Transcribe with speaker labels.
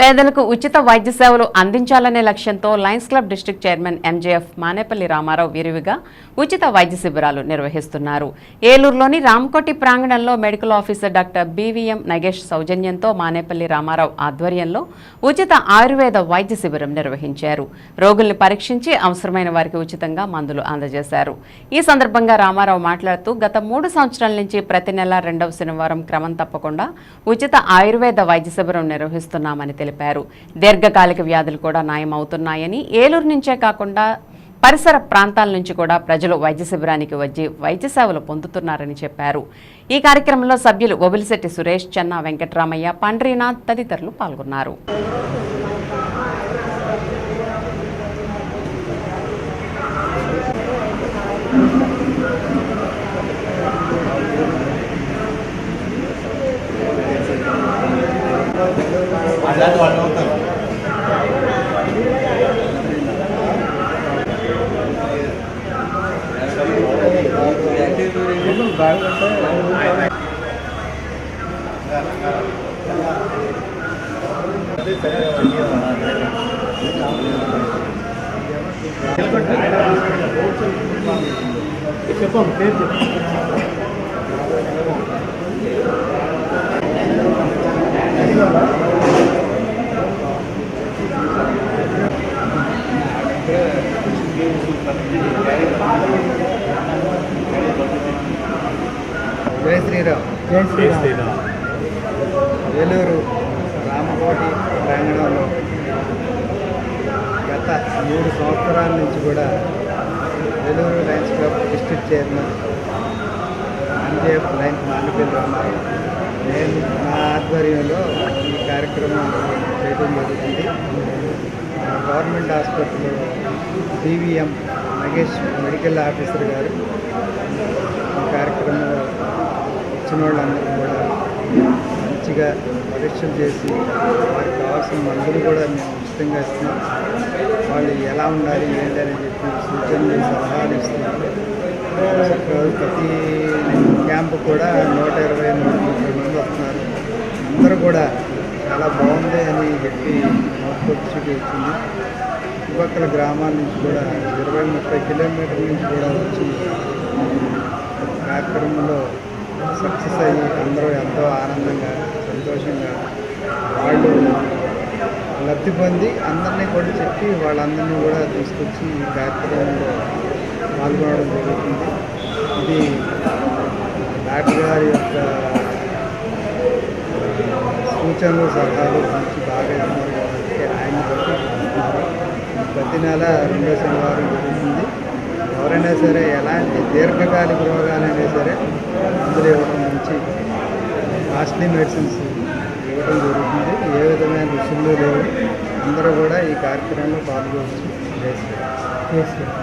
Speaker 1: పేదలకు ఉచిత వైద్య సేవలు అందించాలనే లక్ష్యంతో Lions club district chairman MJF Manepalli Ramarao విరివిగా ఉచిత వైద్య శిబిరాలు నిర్వహిస్తున్నారు. ఏలూరులోని రామకోటి ప్రాంగణంలో medical officer doctor BVM Nagesh సౌజన్యంతో మానేపల్లి రామారావు ఆధ్వర్యంలో ఉచిత ఆయుర్వేద వైద్య శిబిరం నిర్వహించారు. రోగుల్ని పరీక్షించి అవసరమైన వారికి ఉచితంగా మందులు అందజేశారు. ఈ సందర్భంగా రామారావు మాట్లాడుతూ గత మూడు సంవత్సరాల నుంచి ప్రతి నెల రెండవ శనివారం క్రమం తప్పకుండా ఉచిత ఆయుర్వేద వైద్య శిబిరం నిర్వహిస్తున్నామని తెలిపారు. దీర్ఘకాలిక వ్యాధులు కూడా నయమవుతున్నాయని ఏలూరు నుంచే కాకుండా పరిసర ప్రాంతాల నుంచి కూడా ప్రజలు వైద్య శిబిరానికి వచ్చి వైద్య సేవలు పొందుతున్నారని చెప్పారు. ఈ కార్యక్రమంలో సభ్యులు ఒబిలిశెట్టి సురేష్ చెన్నా వెంకట్రామయ్య పండ్రీనాథ్ తదితరులు పాల్గొన్నారు.
Speaker 2: అలాంటి వాళ్ళు అవుతారు చెప్పండి పేరు చెప్పండి
Speaker 3: శ్రీరామ్
Speaker 2: జై శ్రీరామ్.
Speaker 3: ఏలూరు రామకోటి ప్రాంగణంలో గత మూడు సంవత్సరాల నుంచి కూడా Eluru Lions club district chairman MJF Lions Mandapalli ఉన్నారు నేను నా ఆధ్వర్యంలో ఈ కార్యక్రమం చేయడం జరుగుతుంది. Government hospital DVM Nagesh medical officer గారు ఈ కార్యక్రమం వచ్చిన వాళ్ళందరూ కూడా మంచిగా పరీక్షలు చేసి వారికి కావాల్సిన మందులు కూడా మేము ఉచితంగా ఇస్తున్నాం. వాళ్ళు ఎలా ఉండాలి ఏంటి అని చెప్పి సూచనలు సలహాలు ఇస్తున్నాం. ప్రతి క్యాంపు కూడా నూట ఇరవై నూట ముప్పై మంది వస్తున్నారు. అందరూ కూడా చాలా బాగుంది అని చెప్పి నోటిఫికేషన్ వచ్చింది. చుట్టుపక్కల గ్రామాల నుంచి కూడా ఇరవై ముప్పై కిలోమీటర్ల నుంచి కూడా వచ్చి కార్యక్రమంలో అయ్యి అందరూ ఎంతో ఆనందంగా సంతోషంగా వాళ్ళు లబ్ధి పొంది అందరినీ కూడా చెప్పి వాళ్ళందరినీ కూడా తీసుకొచ్చి ఈ కార్యక్రమంలో పాల్గొనడం జరుగుతుంది. ఇది డాక్టర్ గారి యొక్క సూచనలు సలహాలు మంచి బాగా ఉన్నారు కాబట్టి ఆయన ప్రతి నెల రెండో శనివారం జరుగుతుంది. ఎవరైనా సరే ఎలాంటి దీర్ఘకాలిక రోగాలైనా సరే అందులో ఇవ్వడం మంచి కాస్ట్లీ మెడిసిన్స్ ఇవ్వడం జరుగుతుంది. ఏ విధమైన రుచులు లేవు. అందరూ కూడా ఈ కార్యక్రమంలో పాల్గొవచ్చు చేస్తారు.